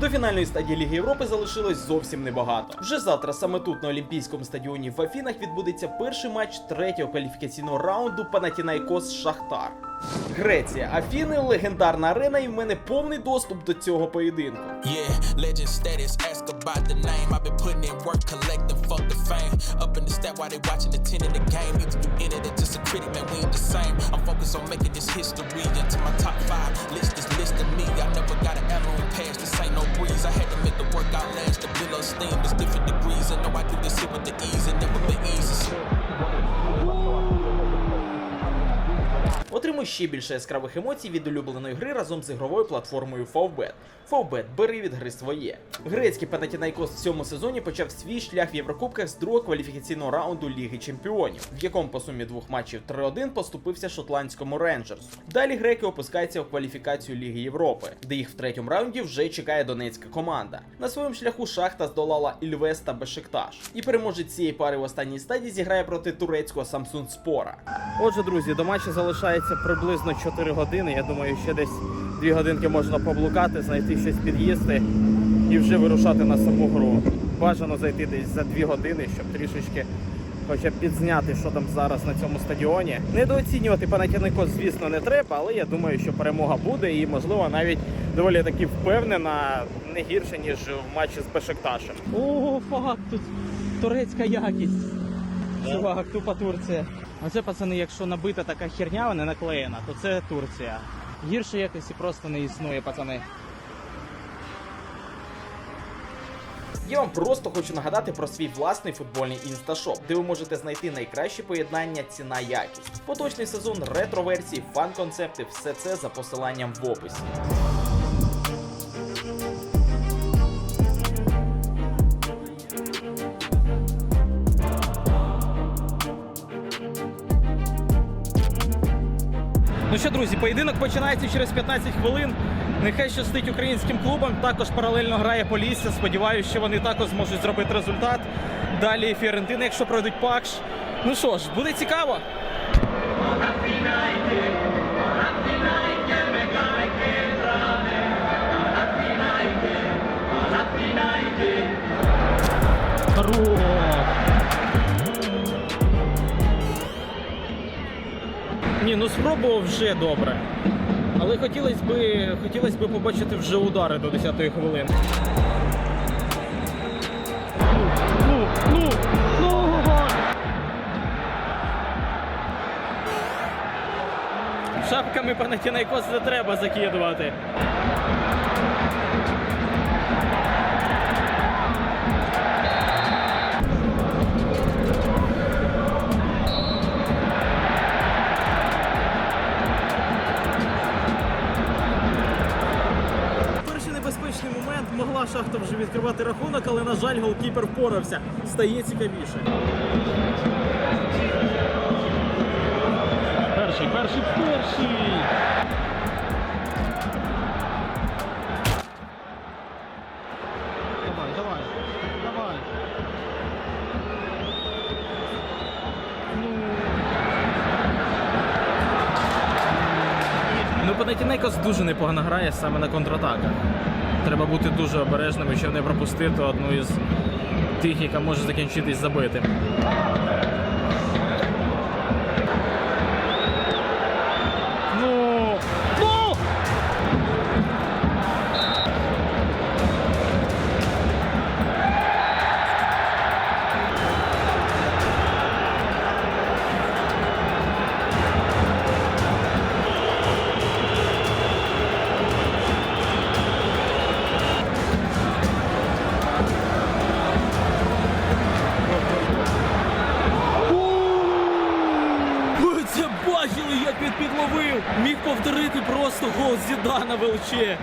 До фінальної стадії Ліги Європи залишилось зовсім небагато. Вже завтра саме тут на Олімпійському стадіоні в Афінах відбудеться перший матч третього кваліфікаційного раунду Панатінайкос Шахтар. Греція, Афіни, легендарна арена, і в мене повний доступ до цього поєдинку. Yeah, work, collecting, fuck the fame. Up in the stat while they watching the 10 in the game. Either you in it or just a critic, man, we ain't the same. I'm focused on making this history into my top five. List is listing me. I never got an arrow in pass, this ain't no breeze. I had to make the workout last, the bill steam. There's different degrees. I know I do this shit with the ease, and never been easy. Ще більше яскравих емоцій від улюбленої гри разом з ігровою платформою Favbet. Favbet, бери від гри своє. Грецький Панатінайкос в цьому сезоні почав свій шлях в Єврокубках з другого кваліфікаційного раунду Ліги Чемпіонів, в якому по сумі двох матчів 3-1 поступився шотландському Рейнджерсу. Далі греки опускаються в кваліфікацію Ліги Європи, де їх в третьому раунді вже чекає донецька команда. На своєму шляху шахта здолала Ільвес та Бешикташ. І переможець цієї пари в останній стадії зіграє проти турецького Самсун Спора. Отже, друзі, до матчу залишається приблизно 4 години. Я думаю, ще десь 2 годинки можна поблукати, знайти щось під'їсти і вже вирушати на саму гру. Бажано зайти десь за 2 години, щоб трішечки хоча б підзняти, що там зараз на цьому стадіоні. Недооцінювати Панатяникос, звісно, не треба, але я думаю, що перемога буде і, можливо, навіть доволі таки впевнена, не гірше, ніж в матчі з Бешикташем. О, факт, тут турецька якість. Чувак, тупа Турція. Оце, пацани, якщо набита така херня, вона наклеєна, то це Турція. Гірше якості просто не існує, пацани. Я вам просто хочу нагадати про свій власний футбольний інсташоп, де ви можете знайти найкращі поєднання ціна якість. Поточний сезон, ретро-версії, фан-концепти, все це за посиланням в описі. Ну що, друзі, поєдинок починається через 15 хвилин. Нехай щастить українським клубам. Також паралельно грає Полісся. Сподіваюся, що вони також зможуть зробити результат. Далі Фіорентина, якщо пройдуть пакш. Ну що ж, буде цікаво. Спробував вже добре. Але хотілося би, хотілося би побачити вже удари до 10-ї хвилини. Шапками Панатінайкос не треба закидувати. Могла відкривати рахунок, але, на жаль, голкіпер впорався. Стає цікавіше. Перший, перший, перший. Панатінейкос дуже непогано грає саме на контратаках. Треба бути дуже обережними, щоб не пропустити одну із тих, яка може закінчитись забитим. Зідана Велче.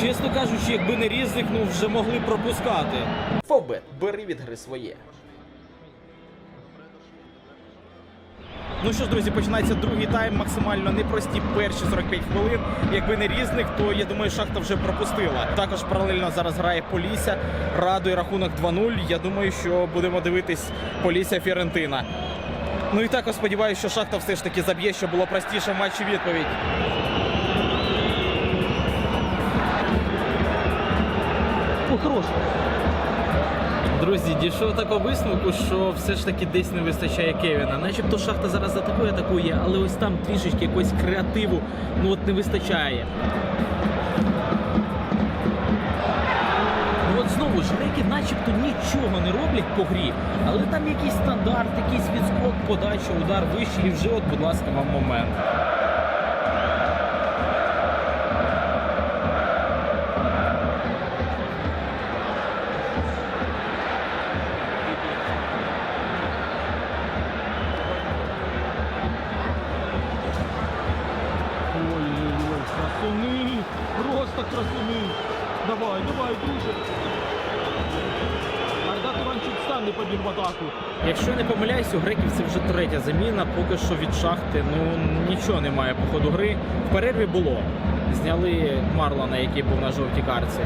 Чесно кажучи, якби не різник, ну вже могли пропускати. Фобет, бери від гри своє. Ну що ж, друзі, починається другий тайм. Максимально непрості перші 45 хвилин. Якби не різник, то я думаю, шахта вже пропустила. Також паралельно зараз грає Полісся. Радує рахунок 2-0. Я думаю, що будемо дивитись Полісся Фіорентина. Ну і також сподіваюся, що Шахта все ж таки заб'є, щоб було простіше в матчі відповідь. О, хорош. Друзі, дійшов такого висновку, що все ж таки десь не вистачає Кевіна. Начебто шахта зараз атакує, атакує, але ось там трішечки якогось креативу ну от не вистачає. Знову ж начебто нічого не роблять по грі, але там якийсь стандарт, якийсь відскок, подача, удар вищий, і вже от, будь ласка, вам момент. Красуни! Просто красуни! Давай, давай, друже! Стане побіг в атаку. Якщо не помиляюсь, у греків це вже третя заміна. Поки що від шахти ну нічого немає по ходу гри. В перерві було. Зняли Марлана, який був на жовтій карці.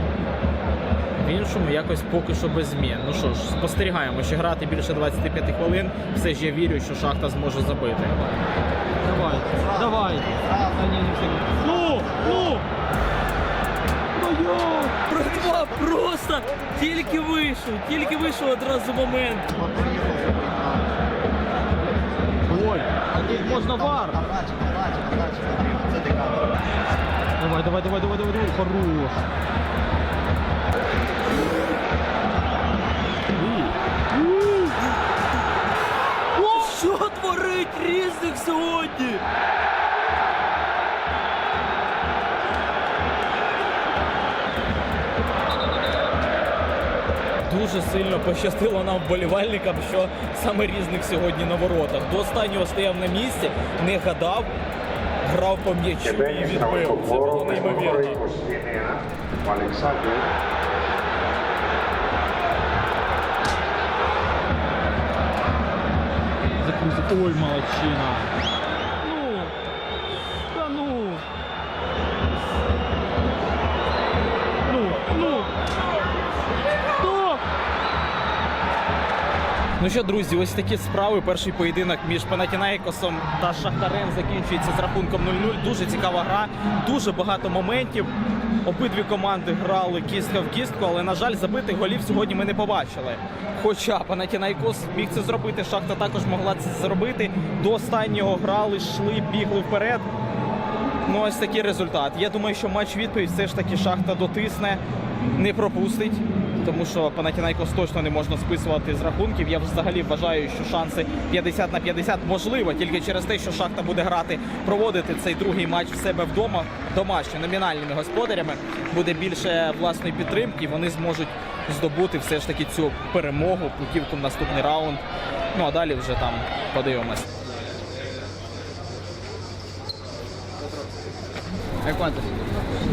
В іншому якось поки що без змін. Ну що ж, спостерігаємо, ще грати більше 25 хвилин. Все ж я вірю, що шахта зможе забити. Давай, давай! А ні, не. Ну, ну! Братва, просто тільки вийшов, тільки вийшов одразу момент. Ой, тут можна вар! Давай, давай, давай, давай, давай, давай, хорош! Що творить різних сьогодні? Дуже сильно пощастило нам вболівальникам, що саме різник сьогодні на воротах. До останнього стояв на місці, не гадав, грав по м'ячу і відбив. Це було неймовірно. Ой, молодчина! Ну що, друзі, ось такі справи. Перший поєдинок між Панатінаїкосом та Шахтарем закінчується з рахунком 0-0. Дуже цікава гра, дуже багато моментів. Обидві команди грали кістка в кістку, але, на жаль, забитих голів сьогодні ми не побачили. Хоча Панатінайкос міг це зробити, Шахта також могла це зробити. До останнього грали, йшли, бігли вперед. Ну, ось такий результат. Я думаю, що матч відповідь все ж таки шахта дотисне, не пропустить. Тому що Панатінайкос точно не можна списувати з рахунків. Я взагалі вважаю, що шанси 50 на 50 можливо тільки через те, що шахта буде грати, проводити цей другий матч в себе вдома, домашньо номінальними господарями. Буде більше власної підтримки. Вони зможуть здобути все ж таки цю перемогу, путівку в наступний раунд. Ну а далі вже там подивимось.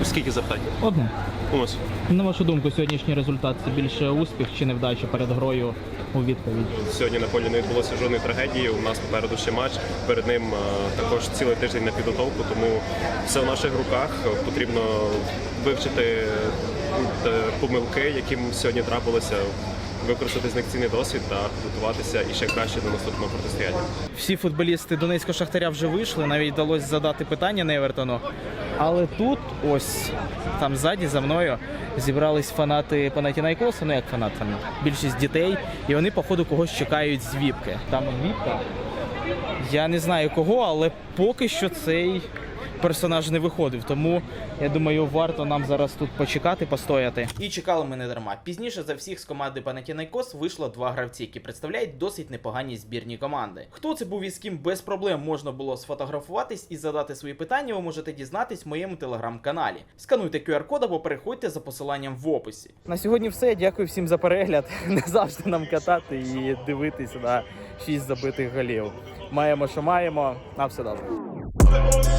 Скільки запитань? Одне. Ось. На вашу думку, сьогоднішній результат це більше успіх чи невдача перед грою у відповідь? Сьогодні на полі не відбулося жодної трагедії. У нас попереду ще матч. Перед ним е, також цілий тиждень на підготовку, тому все в наших руках. Потрібно вивчити е, помилки, яким сьогодні трапилося, використати з них цінний досвід та готуватися і ще краще до наступного протистояння. Всі футболісти Донецького Шахтаря вже вийшли, навіть вдалося задати питання Невертону. Але тут, ось там ззаді за мною зібрались фанати Панатінайкоса, ну як фанат, там більшість дітей, і вони, походу, когось чекають з Віпки. Там Віпка. Я не знаю кого, але поки що цей персонаж не виходив. Тому я думаю, варто нам зараз тут почекати, постояти. І чекали ми не дарма. Пізніше за всіх з команди Панатінайкос вийшло два гравці, які представляють досить непогані збірні команди. Хто це був і з ким без проблем можна було сфотографуватись і задати свої питання, ви можете дізнатись в моєму телеграм-каналі. Скануйте QR-код або переходьте за посиланням в описі. На сьогодні все. Дякую всім за перегляд. Не завжди нам катати і дивитися на 6 забитих голів. Маємо, що маємо. На все добре.